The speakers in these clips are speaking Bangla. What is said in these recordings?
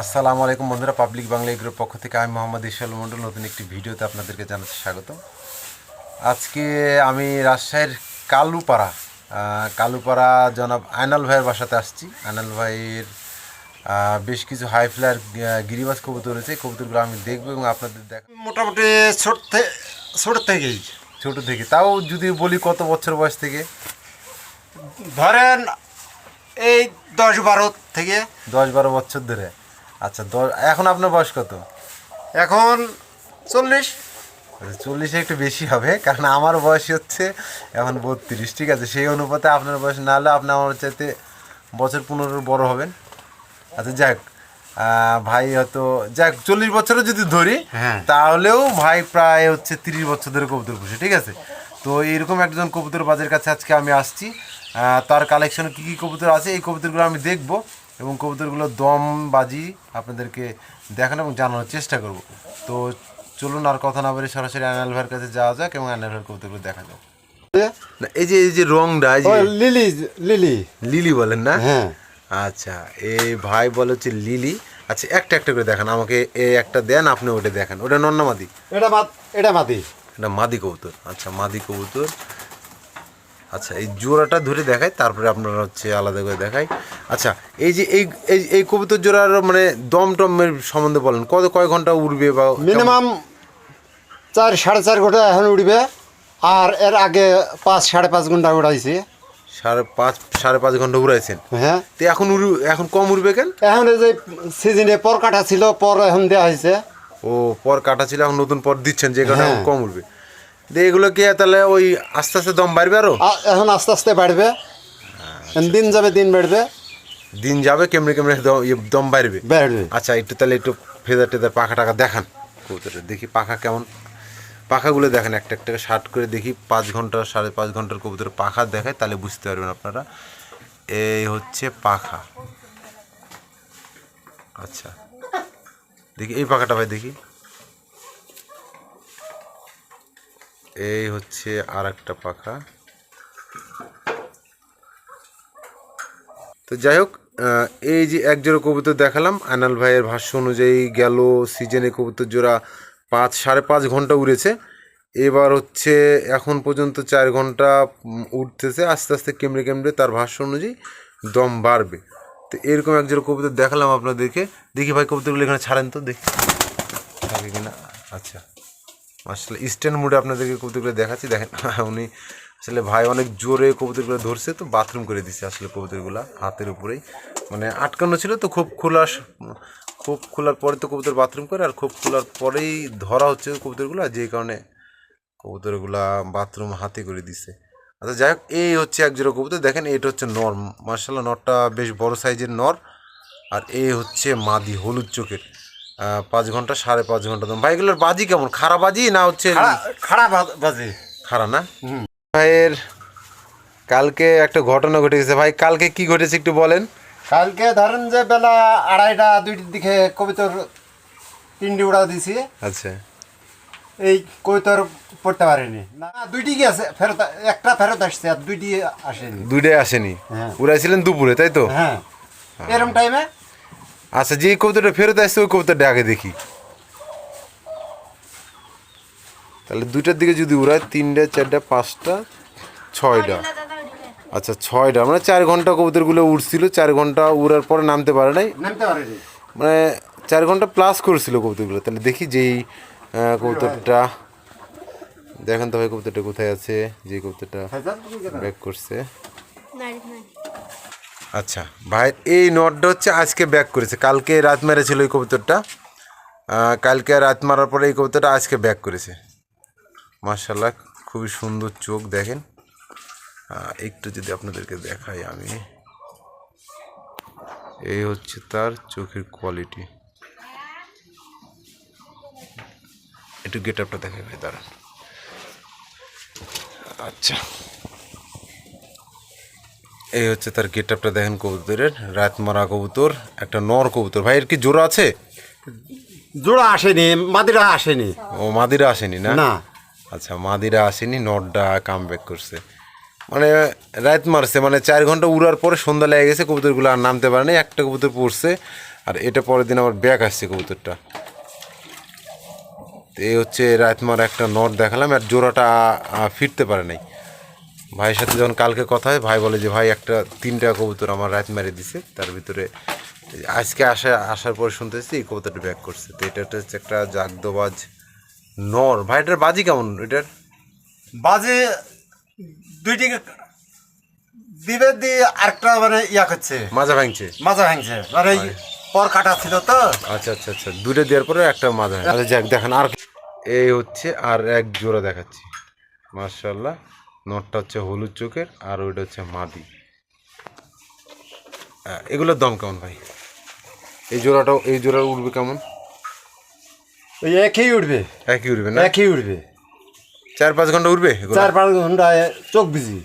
আসসালামু আলাইকুম বন্ধুরা পাবলিক বাংলা এগ্রোর পক্ষ থেকে আমি মোহাম্মদ ইশাল মণ্ডল নতুন একটি ভিডিওতে আপনাদেরকে জানাতে স্বাগত। আজকে আমি রাজশাহীর কালুপাড়া কালুপাড়া জনাব আয়নাল ভাইয়ের বাসাতে আসছি। আয়নাল ভাইয়ের বেশ কিছু হাই ফ্লায়ার গিরিবাস কবুতর রয়েছে। কবুতরগুলো আমি দেখব এবং আপনাদের দেখ মোটামুটি ছোট থেকে ছোট থেকেই। ছোট থেকে। তাও যদি বলি কত বছর বয়স থেকে? ধরেন এই দশ বারো থেকে। দশ বারো বছর ধরে। আচ্ছা এখন আপনার বয়স কত? এখন চল্লিশ। আচ্ছা, চল্লিশে একটু বেশি হবে কারণ আমার বয়স হচ্ছে এখন বত্রিশ ঠিক আছে? সেই অনুপাতে আপনার বয়স না হলে আপনি আমার চাইতে বছর পনেরো বড় হবেন। আচ্ছা যাক ভাই হয়তো যাক চল্লিশ বছরও যদি ধরি হ্যাঁ। তাহলেও ভাই প্রায় হচ্ছে তিরিশ বছর ধরে কবুতর পুষে ঠিক আছে? তো এইরকম একজন কবুতর বাজের কাছে আজকে আমি আসছি। তার কালেকশনে কী কী কবুতর আছে এই কবুতরগুলো আমি দেখব। এবং কবুতরগুলোর দম বাজি আপনাদেরকে দেখানো এবং জানানোর চেষ্টা করব। তো চলুন আর কথা না বলে সরাসরি আনাল ভাইয়ের কাছে যাওয়া যাক এবং আনাল ভাইয়ের কবুতরগুলো দেখা যাক। এই যে এই যে রংটা এই যে লিলি লিলি। লিলি বলেন না? হ্যাঁ। আচ্ছা এই ভাই বলে হচ্ছে লিলি। আচ্ছা একটা একটা করে দেখান আমাকে এই একটা দেন আপনি ওটা দেখান। ওটা নন্না মাদি? এটা এটা মাতি এটা মাদি কবুতর। আচ্ছা মাদি কবুতর। আচ্ছা এই জোড়াটা ধরে দেখাই তারপরে আপনারা হচ্ছে আলাদা করে দেখাই। আচ্ছা এই যে এই এই কবুতর জোড়ার মানে দম টমের সম্বন্ধে বলেন কত কয় ঘণ্টা উড়বে বা মিনিমাম চার সাড়ে চার ঘণ্টা এখন উঠবে আর এর আগে পাঁচ সাড়ে পাঁচ ঘণ্টা উড়াইছি। সাড়ে পাঁচ সাড়ে পাঁচ ঘণ্টা উড়াইছেন? হ্যাঁ। তো এখন উড়ু এখন কম উড়বে কেন? এখন যে সিজনে পর কাটা ছিল পর এখন দেওয়া হয়েছে। ও পর কাটা ছিল এখন নতুন পর দিচ্ছেন যে কারণে হ্যাঁ। কম উঠবে দিয়ে এগুলো কি তাহলে ওই আস্তে আস্তে দম বাড়বে আরও? এখন আস্তে আস্তে বাড়বে। দিন যাবে দিন বাড়বে। দিন যাবে কেমনে কেমনে দম ইয়ে দম বাড়বে? বাড়বে। আচ্ছা একটু তাহলে একটু ফেদার টেদার পাখা টাকা দেখান। কবুতরটা দেখি পাখা কেমন। পাখাগুলো দেখেন একটা একটা শার্ট করে দেখি পাঁচ ঘণ্টা সাড়ে পাঁচ ঘণ্টার কবুতর পাখা দেখায় তাহলে বুঝতে পারবেন আপনারা। এই হচ্ছে পাখা। আচ্ছা। দেখি এই পাখাটা ভাই দেখি। এই হচ্ছে আর একটা পাখা। তো যাই হোক এই যে এক জোড়া কবুতর দেখালাম, আনাল ভাইয়ের ভাষ্য অনুযায়ী গেল সিজনে কবুতর জোড়া পাঁচ, সাড়ে পাঁচ ঘণ্টা উড়েছে। এবার হচ্ছে এখন পর্যন্ত চার ঘণ্টা উঠতেছে, আস্তে আস্তে কেমড়ে কেমড়ে তার ভাষ্য অনুযায়ী দম বাড়বে। তো এরকম এক জোড়া কবুতর দেখালাম আপনাদেরকে। দেখি ভাই, কবুতরগুলো এখানে ছাড়েন তো, দেখি। থাকে কিনা? আচ্ছা। আসলে স্ট্যান্ড মুডে আপনাদেরকে কবুতরগুলো দেখাচ্ছি। দেখেন, উনি আসলে ভাই অনেক জোরে কবুতরগুলো ধরছে, তো বাথরুম করে দিচ্ছে আসলে কবুতরগুলো হাতের উপরেই। মানে আটকানো ছিল তো খুব খোলা খুব খোলার পরে তো কবুতর বাথরুম করে, আর খুব খোলার পরেই ধরা হচ্ছে কবুতরগুলো যেই কারণে কবুতরগুলা বাথরুম হাতে করে দিছে। আচ্ছা যাই হোক, এই হচ্ছে এক জোড়া কবুতর। দেখেন, এটা হচ্ছে নর। মার্শাল্লাহ নরটা বেশ বড় সাইজের নর, আর এই হচ্ছে মাদি হলুদ চোখের। পাঁচ ঘণ্টা সাড়ে পাঁচ ঘণ্টা দম ভাইগুলোর বাজি কেমন? খারাপ বাজি না হচ্ছে খারাপ বাজি। খারাপ না? ভাইয়ের কালকে একটা ঘটনা ঘটে গেছে ভাই কালকে কি ঘটেছে একটু বলেন। কালকে ধরেন যে বেলা আড়াইটা দুইটার দিকে কবিতর তিনটি উড়া দিছি। আচ্ছা। এই কবিতর পড়তে পারিনি। না দুইটি কি আছে? ফেরত একটা ফেরত আসছে আর দুইটি আসেনি। দুইটাই আসেনি। হ্যাঁ। উড়াইছিলেন দুপুরে তাই তো? হ্যাঁ। এরম টাইমে আচ্ছা যে কবুতরটা ফেরত আসছে ওই কবুতরটা আগে দেখি। তাহলে দুইটার দিকে যদি উড়ায় তিনটা চারটা পাঁচটা ছয়টা। আচ্ছা ছয়টা মানে চার ঘণ্টা কবুতরগুলো উড়ছিল চার ঘণ্টা উড়ার পরে নামতে পারে নাই। মানে চার ঘণ্টা প্লাস করছিল কবুতরগুলো। তাহলে দেখি যেই কবুতরটা দেখেন তো ভাই কবুতরটা কোথায় আছে যে কবুতরটা ব্যাক করছে। আচ্ছা ভাই, এই নটটা হচ্ছে আজকে ব্যাক করেছে। কালকে রাত মেরেছিল এই কবুতরটা। কালকে রাত মারার পরে এই কবুতরটা আজকে ব্যাক করেছে। মার্শাল্লাহ খুবই সুন্দর চোখ, দেখেন। একটু যদি আপনাদেরকে দেখাই আমি। এই হচ্ছে তার চোখের কোয়ালিটি একটু গেট আপটা দেখাই ভাই, দাঁড়ান। আচ্ছা। এই হচ্ছে তার গেট আপটা দেখেন কবুতরের। রাত মারা কবুতর একটা নর কবুতর। ভাই এর কি জোড়া আছে? জোড়া আসেনি মাদিরা আসেনি। ও মাদিরা আসেনি না? না। আচ্ছা মাদিরা আসেনি নটটা কাম ব্যাক করছে। মানে রাত মারছে মানে চার ঘণ্টা উড়ার পরে সন্ধ্যা লেগে গেছে কবুতরগুলো আর নামতে পারে না একটা কবুতর পড়ছে আর এটা পরের দিন আবার ব্যাক আসছে কবুতরটা। তো এই হচ্ছে রাতমার একটা নট দেখালাম আর জোড়াটা ফিরতে পারে নাই। ভাইয়ের সাথে যখন কালকে কথা হয় ভাই বলে যে ভাই একটা তিনটা কবুতর আমার রাত মেরে দিছে। তার ভিতরে আজকে আসা আসার পর শুনতেছি এই কবুতরটা ব্যাক করছে। তো এটা হচ্ছে একটা জাগদবাজ নর। ভাই এটার বাজি কেমন? এটার বাজে দুইটি দিবে দিয়ে আরেকটা মানে ইয়া করছে। মাজা ভাঙছে? মাজা ভাঙছে। মানে পর কাটা ছিল তো। আচ্ছা আচ্ছা আচ্ছা। দুটো দেওয়ার পরে একটা মাজা। আচ্ছা যাক দেখেন আর এই হচ্ছে আর এক জোড়া দেখাচ্ছি। মার্শাল্লাহ নটটা হচ্ছে হলুদ চোখের আর ওইটা হচ্ছে মাদি। এগুলোর দাম কেমন ভাই? এই জোড়াটাও এই জোড়া উঠবে কেমন? ওই একই উঠবে। একই উঠবে না? একই উঠবে। চার পাঁচ ঘণ্টা উঠবে চার পাঁচ ঘন্টায় চোখ বিজি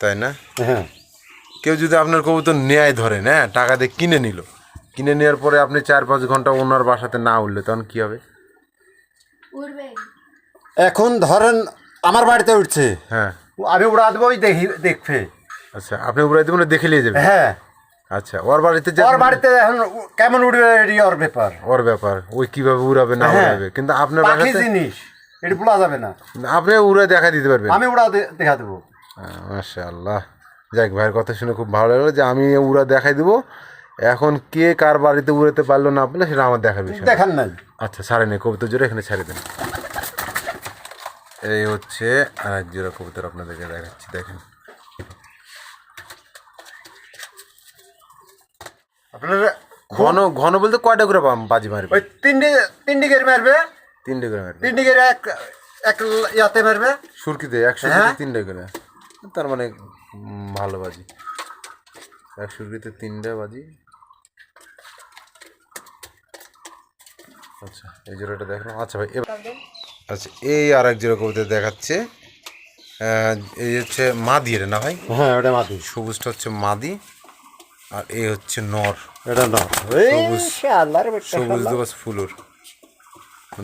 তাই না? হ্যাঁ। কেউ যদি আপনার কবুতর নেয় ধরেন হ্যাঁ টাকা দিয়ে কিনে নিল। কিনে নেওয়ার পরে আপনি চার পাঁচ ঘণ্টা ওনার বাসাতে না উঠলে তখন কি হবে? এখন ধরেন আমার বাড়িতে উঠছে। হ্যাঁ। আমি উড়া দেবো ওই দেখি দেখবে। আচ্ছা আপনি উড়াই দেবেন দেখে নিয়ে যাবে হ্যাঁ। আচ্ছা ওর বাড়িতে যে ওর বাড়িতে এখন কেমন উঠবে এটি ওর ব্যাপার। ওর ব্যাপার ওই কীভাবে উড়াবে না হ্যাঁ। উড়াবে? কিন্তু আপনার বাসাতে জিনিস এটি বলা যাবে না। আপনি উড়ে দেখা দিতে পারবেন। আমি উড়া দেখা দেবো। মাসা আল্লাহ যাক ভাইয়ের কথা শুনে খুব ভালো লাগল যে আমি উড়া দেখাই দিব। এখন কে কার বাড়িতে উড়াতে পারল না পারলে সেটা আমার দেখার বিষয়। নাই। আচ্ছা ছাড়ে নেই কবুতর জোড়া এখানে ছাড়ে দেন। এই হচ্ছে আর এক জোড়া কবুতর আপনাদেরকে দেখাচ্ছি দেখেন। আপনার ঘন ঘন বলতে কয়টা করে বাজি মারবে? ওই তিনটে তিনটে গের মারবে। তিনটে করে মারবে। তিনটে গের এক এক ইয়াতে মারবে। সুরকিতে একশো হ্যাঁ। তিনটে করে। তার মানে ভালো বাজি। এক সুরকিতে তিনটে বাজি। আচ্ছা এই জোড়াটা দেখলাম আচ্ছা ভাই এবার আচ্ছা এই আর এক জোড়া কবিতা দেখাচ্ছে। এই হচ্ছে মাদি এটা না ভাই? হ্যাঁ ওটা মাতি সবুজটা হচ্ছে মাদি আর এই হচ্ছে নর। এটা না সবুজ দেবাস ফুলুর।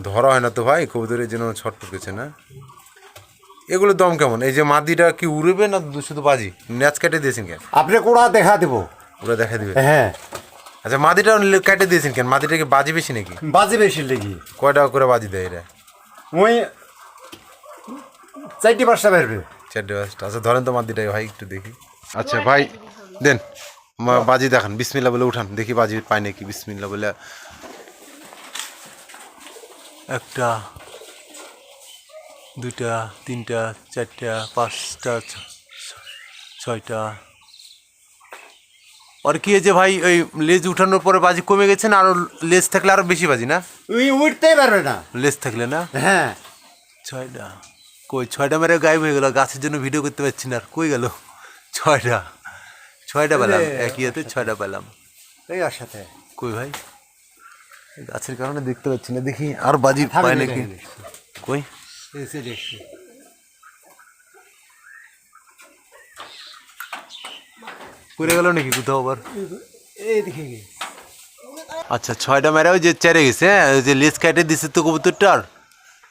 ধরা হয় না তো ভাই কবুতরের জন্য ছটফট করছে না। এগুলোর দম কেমন? এই যে মাদিটা কি উড়বে না শুধু বাজি? ন্যাচ কেটে দিয়েছেন কেন? আপনি কোড়া দেখা দেবো। ওরা দেখা দিবে। হ্যাঁ। আচ্ছা মাদিটা কেটে দিয়েছেন কেন? মাদিটা কি বাজি বেশি নাকি? বাজি বেশি লেগে। কয় টাকা করে বাজি দেয় এরা? ওই চারটি পাঁচটা বেরবে চারটে পাঁচটা। আচ্ছা ধরেন তো মাদিটাকে ভাই একটু দেখি। আচ্ছা ভাই দেন মা- বাজি দেখান বিসমিল্লা বলে উঠান দেখি বাজি পায় নাকি বিসমিল্লা বলে। একটা দুইটা তিনটা চারটা পাঁচটা ছয়টা আর কি হয়েছে ভাই ওই লেজ উঠানোর পরে বাজি কমে গেছে না আরও লেজ থাকলে আরও বেশি বাজি না ওই উঠতেই পারবে না লেজ থাকলে না হ্যাঁ ছয়টা কই ছয়টা মেরে গায়েব হয়ে গেল গাছের জন্য ভিডিও করতে পারছি না আর কই গেল ছয়টা ছয়টা পেলাম একই হাতে ছয়টা পেলাম এই ওর সাথে কই ভাই গাছের কারণে দেখতে পাচ্ছি না দেখি আর বাজি পায় নাকি। কই এসে দেখছি পড়ে গেল নাকি কোথাও আবার? এই দেখে গে আচ্ছা ছয়টা মেরে ওই যে চেরে গেছে হ্যাঁ? ওই যে লেজ কেটে দিছে তো কবুতরটার।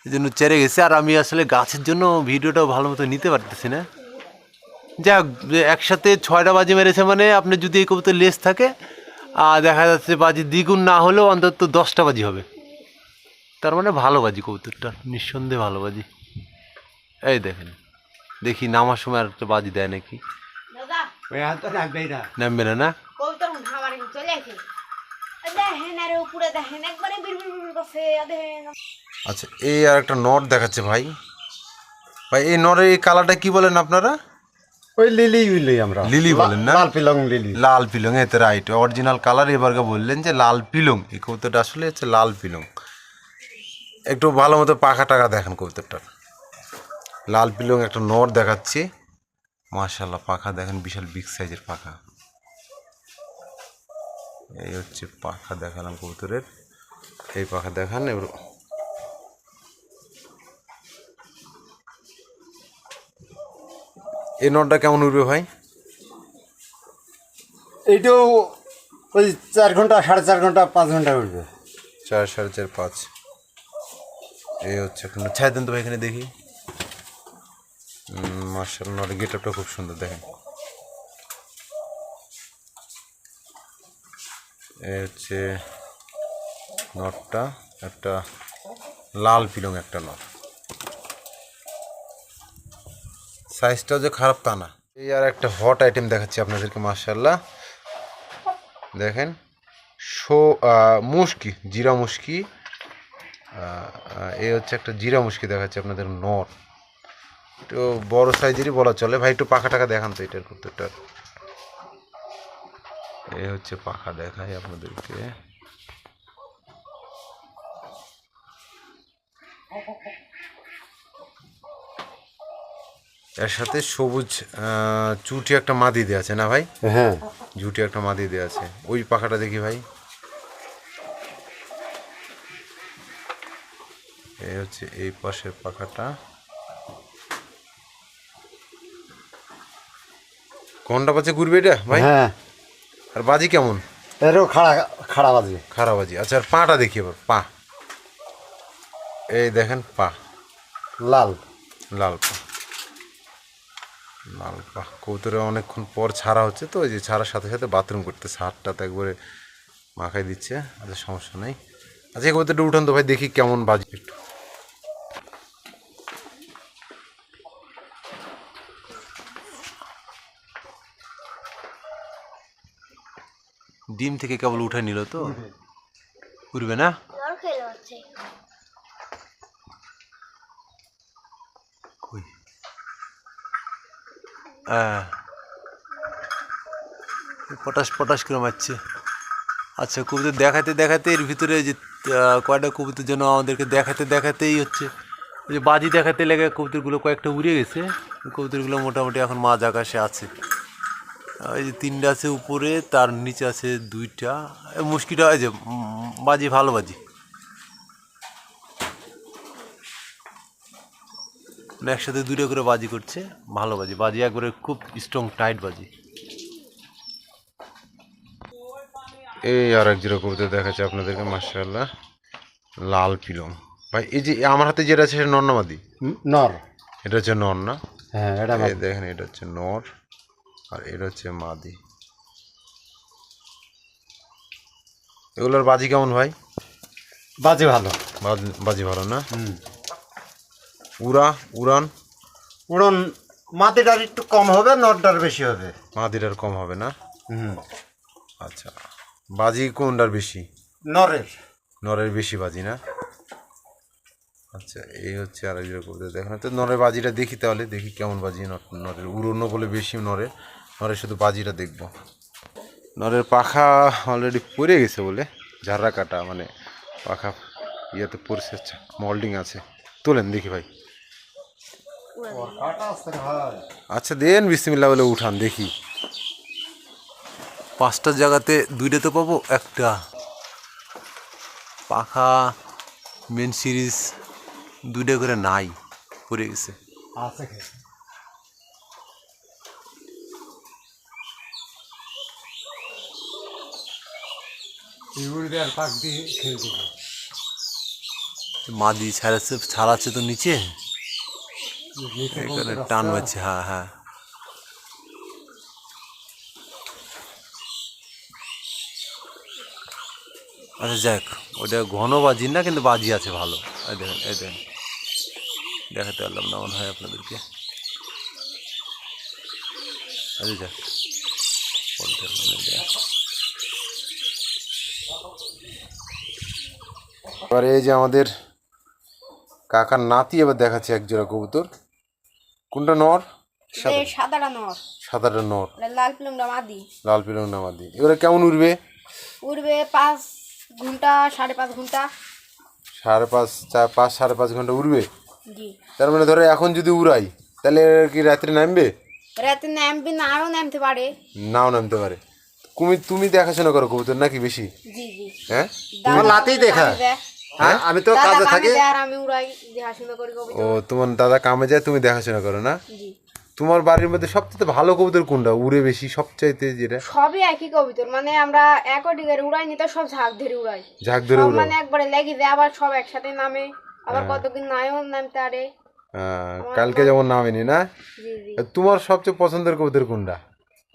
এই জন্য চেরে গেছে আর আমি আসলে গাছের জন্য ভিডিওটাও ভালো মতো নিতে পারতেছি না। যাক একসাথে ছয়টা বাজি মেরেছে মানে আপনি যদি এই কবুতর লেস থাকে আর দেখা যাচ্ছে বাজি দ্বিগুণ না হলেও অন্তত দশটা বাজি হবে। তার মানে ভালো বাজি কবুতরটা নিঃসন্দেহে ভালো বাজি। এই দেখেন দেখি নামার সময় আর একটা বাজি দেয় নাকি? ওই না। নামবে না না? কবিতার আমার চলে আসে দেখেন আরে উপরে দেখেন একবারে বিড়বিড় বিড়বিড় করছে দেখেন। আচ্ছা এই আর একটা নট দেখাচ্ছে ভাই। ভাই এই নরের এই কালারটা কি বলেন আপনারা? ওই লিলি উইলি আমরা। লিলি বলেন না? লাল পিলং লিলি। লাল পিলং এতে রাইট অরিজিনাল কালার এবারকে বললেন যে লাল পিলং। এই কবুতরটা আসলে হচ্ছে লাল পিলং। একটু ভালো মতো পাখা টাকা দেখেন কবুতরটার। লাল পিলং একটা নট দেখাচ্ছি। মাশাল্লাহ পাখা দেখেন বিশাল বিগ সাইজের পাখা। এই হচ্ছে পাখা দেখালাম কবুতরের। এই পাখা দেখান এবার এই নটটা কেমন উঠবে ভাই? এইটাও ওই চার ঘণ্টা সাড়ে চার ঘণ্টা পাঁচ ঘণ্টা উঠবে চার সাড়ে চার পাঁচ। এই হচ্ছে এখন ছায় দেন তো ভাই এখানে দেখি। মার্শাল নটের গেট আপটা খুব সুন্দর, দেখেন। এ হচ্ছে নটটা একটা লাল পিলং একটা নট সাইজটাও যে খারাপ তা না। এই আর একটা হট আইটেম দেখাচ্ছি আপনাদেরকে মার্শাল্লাহ দেখেন, শো মুশকি, জিরা মুশকি। এই হচ্ছে একটা জিরা মুশকি দেখাচ্ছি আপনাদের নট একটু বড় সাইজেরই বলা চলে। ভাই একটু পাখা টাকা দেখান তো এটার কতটার এই হচ্ছে পাখা দেখাই আপনাদেরকে। এর সাথে সবুজ চুটি একটা মাদি দেওয়া আছে না ভাই? হ্যাঁ। জুটি একটা মাদি দেওয়া আছে। ওই পাখাটা দেখি ভাই। এই হচ্ছে এই পাশের পাখাটা। কোনটা পাচ্ছে ঘুরবে এটা ভাই? হ্যাঁ। আর বাজি কেমন? এরও খাড়া খাড়া বাজে। খারাপ বাজি। আচ্ছা আর পাটা দেখি এবার পা। এই দেখেন পা। লাল। লাল পা। লাল পা। কৌতরে অনেকক্ষণ পর ছাড়া হচ্ছে তো ওই যে ছাড়ার সাথে সাথে বাথরুম করতে তো একবারে মাখাই দিচ্ছে আচ্ছা সমস্যা নেই। আচ্ছা এই কৌতরটা উঠান তো ভাই দেখি কেমন বাজি। একটু ডিম থেকে কেবল উঠে নিল তো? উঠবে না? আহ, পটাশ পটাশ করে মারছে। আচ্ছা কবিতা দেখাতে দেখাতে এর ভিতরে যে কয়টা কবিতার জন্য আমাদেরকে দেখাতে দেখাতেই হচ্ছে। ওই যে বাজি দেখাতে লেগে কবিতাগুলো কয়েকটা উড়ে গেছে। ওই কবিতাগুলো মোটামুটি এখন মাঝ আকাশে আছে। ওই যে তিনটা আছে উপরে তার নিচে আছে দুইটা। এই মুশকিটা এই যে বাজি ভালো বাজি। মানে একসাথে দুটো করে বাজি করছে ভালো বাজি। বাজি একবারে খুব স্ট্রং টাইট বাজি। এই আর এক জিরো কবিতা দেখাচ্ছে আপনাদেরকে মার্শাল্লাহ লাল পিলং ভাই এই যে আমার হাতে যেটা আছে সেটা হুম, নর। এটা হচ্ছে নর না? হ্যাঁ এটা দেখেন এটা হচ্ছে নর। আর এটা হচ্ছে মাদি। এগুলোর বাজি কেমন ভাই? বাজে ভালো। বাজ- বাজি ভালো না? উড়া উড়ান? উড়ন মাটিটার একটু কম হবে নটটার বেশি হবে। মাদিটার কম হবে না? হুম। আচ্ছা। বাজি কোনটার বেশি? নরের। নরের বেশি বাজি না? আচ্ছা এই হচ্ছে আর একজন কবিতা। দেখেন তো নরের বাজিটা দেখি তাহলে দেখি কেমন বাজি নর- নরের। উড়নো বলে বেশি নরের। নরের শুধু বাজিটা দেখব। নরের পাখা অলরেডি পড়ে গেছে বলে ঝাড়া কাটা মানে পাখা ইয়েতে পড়ছে মল্ডিং আছে। তোলেন দেখি ভাই। আচ্ছা দেন বিসমিল্লা বলে উঠান দেখি। পাঁচটার জায়গাতে দুইটা তো পাবো একটা পাখা মেন সিরিজ দুইটা করে নাই পড়ে গেছে। আছে পাক দিয়ে খেয়ে দেবো ছাড়াচ্ছে ছাড়াচ্ছে তো নিচে? টান মারছে হ্যাঁ হ্যাঁ। আচ্ছা যাক, ওটা ঘন বাজি না, কিন্তু বাজি আছে ভালো। এই দেখেন এই দেখেন। দেখাতে পারলাম না, মনে হয় আপনাদেরকে। আচ্ছা যাক পরেরটা মনে দেয়া। এবার এই যে আমাদের কাকার নাতি এবার দেখাচ্ছে এক জোড়া কবুতর। কোনটা নর? এই সাদাটা নর। সাদাটা নর। এটা লাল লাল পিলং নামাদি এবারে কেমন উঠবে উড়বে পাঁচ ঘণ্টা সাড়ে পাঁচ ঘণ্টা। সাড়ে পাঁচ চার পাঁচ সাড়ে পাঁচ ঘণ্টা উড়বে? তার মানে ধরো এখন যদি উড়াই তাহলে কি রাত্রে নামবে? রাতে নামবে না আরও নামতে পারে। নাও নামতে পারে। তুমি তুমি দেখাশোনা করো কবুতর নাকি বেশি? জি জি। হ্যাঁ? তোমার লাতেই দেখা। হ্যাঁ? আমি তো কাজে থাকি। আর উড়াই ও তোমার দাদা কামে যায় তুমি দেখাশোনা করো না? জি। তোমার বাড়ির মধ্যে সবচেয়ে ভালো কবুতর কোনটা? উড়ে বেশি সবচাইতে যেটা? সবই একই কবিতর মানে আমরা একই দিকের উড়াই নিতে সব ঝাঁক ধরে উড়াই। ঝাঁক ধরে সব উড়ো মানে একবারে লেগে যায় আবার সব একসাথে নামে। আবার কতদিন নাইও নামতে আহ, কালকে যেমন নামেনি না? জি জি। তোমার সবচেয়ে পছন্দের কবুতর কোনটা?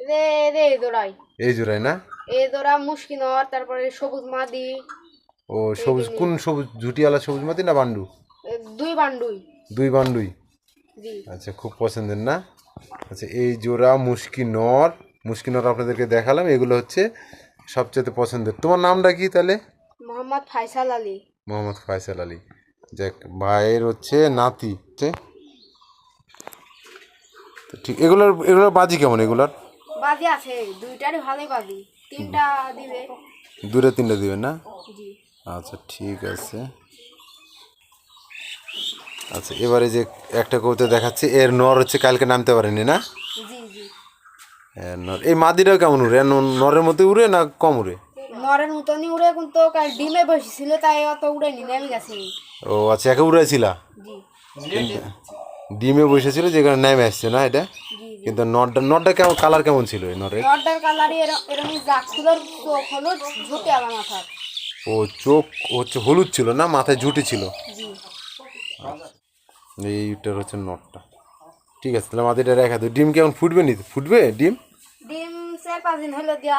রে দৌড়াই। এই জোড়াই না? এই ধরা মুশকিনর তারপরে সবুজ মাদি। ও সবুজ কোন সবুজ ঝুটিওয়ালা সবুজ মাতি না বান্ডু? দুই বান্ডুই। দুই বান্ডুই? আচ্ছা খুব পছন্দের না? আচ্ছা এই জোড়া মুশকি নর মুশকি নর আপনাদেরকে দেখালাম এগুলো হচ্ছে সবচেয়ে পছন্দের। তোমার নামটা কি তাহলে? মোহাম্মদ ফাইসাল আলী। মোহাম্মদ ফয়সাল আলী। যাক ভাইয়ের হচ্ছে নাতি ঠিক এগুলোর এগুলোর বাজি কেমন এগুলোর? বাজি আছে দুইটারই ভালোই বাজি। তিনটা দিবে। দূরে তিনটে দিবেন না? আচ্ছা ঠিক আছে। আচ্ছা এবারে যে একটা কবিতা দেখাচ্ছি এর নর হচ্ছে কালকে নামতে পারেনি না? নর। এই মাদিটাও কেমন উড়ে? নরের মধ্যে উড়ে না কম উড়ে? নরের মতনই উড়ে কিন্তু কাল ডিমে বসেছিল তাই অত উড়ে নি নেমে গেছে। ও আচ্ছা একে উড়েছিলা জি। ডিমে বসেছিল যেখানে নেমে আসছে না এটা? কিন্তু নটটা নটটা কেমন কালার কেমন ছিল এই এরকম জাক চোখ হলো ঝুটে ও চোখ হচ্ছে হলুদ ছিল না? মাথায় ঝুটি ছিল? এইটার হচ্ছে নটটা। ঠিক আছে তাহলে মাদিটা রেখা তো ডিম কেমন ফুটবে নি? ফুটবে ডিম? ডিম চার পাঁচ দিন হলো দিয়া।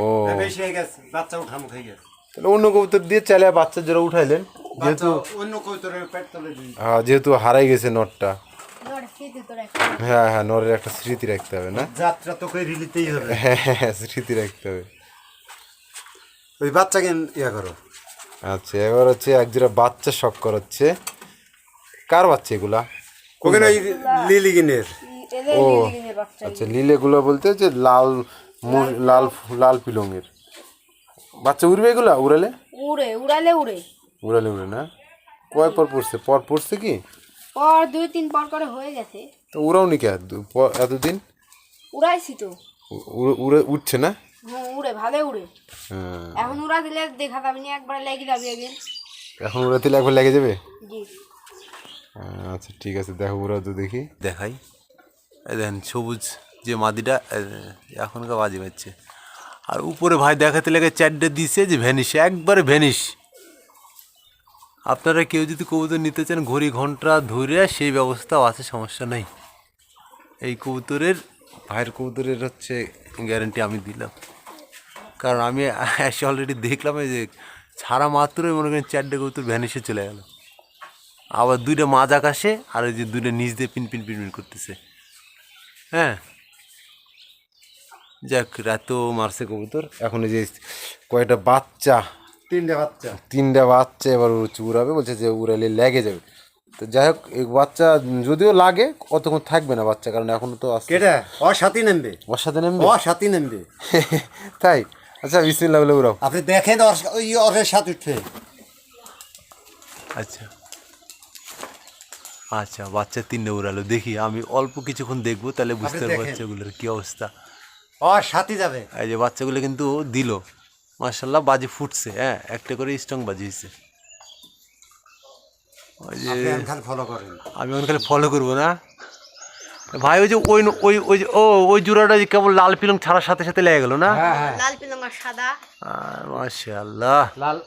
ও। বেশি হয়ে গেছে বাচ্চা উঠামুখ হয়ে গেছে। তাহলে অন্য কবুতর দিয়ে চালে বাচ্চা যারা উঠাইলেন যেহেতু হ্যাঁ যেহেতু হারাই গেছে নটটা। হ্যাঁ হ্যাঁ নরের একটা স্মৃতি রাখতে হবে না? যাত্রা তোকে রিলিতেই হবে। হ্যাঁ হ্যাঁ স্মৃতি রাখতে হবে। ওই বাচ্চাকে ইয়া করো? আচ্ছা এবার হচ্ছে এক জোড়া বাচ্চা শখ করাচ্ছে। কার বাচ্চা এগুলা? ওখানে ওই লিলিগিনের। ও আচ্ছা লীলেগুলো বলতে যে লাল মু- লাল লাল পিলংয়ের। বাচ্চা উড়বে এগুলা উড়ালে? উড়ে উড়ালে উড়ে। উড়ালে উড়ে না? কয় পর পড়ছে? পর পড়ছে কি? পর দুই তিন পর করে হয়ে গেছে। তো উড়াও নি কে এতদিন? উড়াইছি তো। উড়ে উড়ে উঠছে না? হ্যাঁ উড়ে ভালো উড়ে। হ্যাঁ। এখন উড়া দিলে দেখা যাবে না একবার লেগে যাবে একদিন এখন উড়াতে একবার লেগে যাবে? জি। আচ্ছা ঠিক আছে দেখো উড়াও তো দেখি। দেখাই। দেখেন সবুজ যে মাদিটা এখনকার বাজি পাচ্ছে আর উপরে ভাই দেখাতে লেগে চারটে দিছে যে ভ্যানিশ একবারে ভ্যানিশ আপনারা কেউ যদি কবুতর নিতে চান, ঘড়ি ঘণ্টা ধরে সেই ব্যবস্থাও আছে, সমস্যা নেই। এই কবুতরের, ভাইয়ের কবুতরের হচ্ছে গ্যারেন্টি আমি দিলাম। কারণ আমি এসে অলরেডি দেখলাম যে ছাড়া মাত্রই মনে করেন চারটে কবুতর ভ্যানিশে চলে গেল। আবার দুইটা মাঝ আকাশে আর ওই যে দুইটা নিচ দিয়ে পিন পিন পিন পিন করতেছে। হ্যাঁ? যাক, রাতেও মারছে কবুতর। এখন এই যে কয়টা বাচ্চা তিনটে বাচ্চা। তিনটা বাচ্চা এবার উড়াবে বলছে যে উড়ালে লেগে যাবে। তো যাই হোক এই বাচ্চা যদিও লাগে অতক্ষণ থাকবে না বাচ্চা কারণ এখনও তো আসছে। কেটা ও সাথী নামবে। ওর সাথে নেমবে? ও সাথী নামবে। তাই? আচ্ছা বিসমিল্লাহ বলে উড়াও। আপনি দেখেন ওর ওই ওরের সাথে উঠবে আচ্ছা। আচ্ছা বাচ্চা তিনটে উড়ালো। দেখি আমি অল্প কিছুক্ষণ দেখব তাহলে বুঝতে পারব বাচ্চাগুলোর কী অবস্থা। ও সাথী যাবে। এই যে বাচ্চাগুলো কিন্তু দিল। মার্শাল্লাহ বাজি ফুটছে হ্যাঁ একটা করে স্ট্রং বাজি হয়েছে ওই যে ফলো করেন। আমি ওখানে খালি ফলো করব না। ভাই ওই যে ওই ওই ওই যে ও ওই জোড়াটা যে কেবল লাল পিলং ছাড়ার সাথে সাথে লেগে গেল না? লাল পিলঙ্গা সাদা। মাশাল্লাহ লাল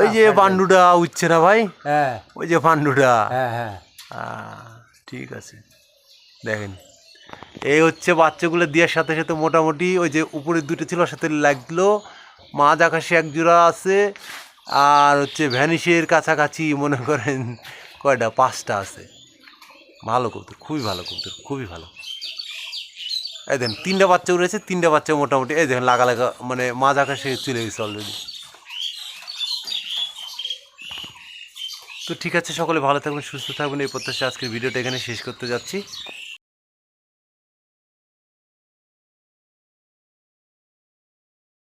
ওই যে পান্ডুটা উঠছে না ভাই? হ্যাঁ। ওই যে পান্ডুটা হ্যাঁ হ্যাঁ। ঠিক আছে। দেখেন এই হচ্ছে বাচ্চাগুলো দেওয়ার সাথে সাথে মোটামুটি ওই যে উপরে দুটো ছিল সাথে লাগল। মাঝ আকাশে এক জোড়া আছে, আর হচ্ছে ভ্যানিশের কাছাকাছি মনে করেন কয়টা, পাঁচটা আছে। ভালো কবুতর, খুবই ভালো কবুতর, খুবই ভালো। এই দেখেন, তিনটা বাচ্চা উড়েছে, তিনটা বাচ্চা মোটামুটি, এই দেখেন লাগা লাগা মানে মাঝ আকাশে চলে গেছে অলরেডি তো ঠিক আছে সকলে, ভালো থাকবেন, সুস্থ থাকবেন, এই প্রত্যাশা আজকের ভিডিওটা এখানে শেষ করতে যাচ্ছি।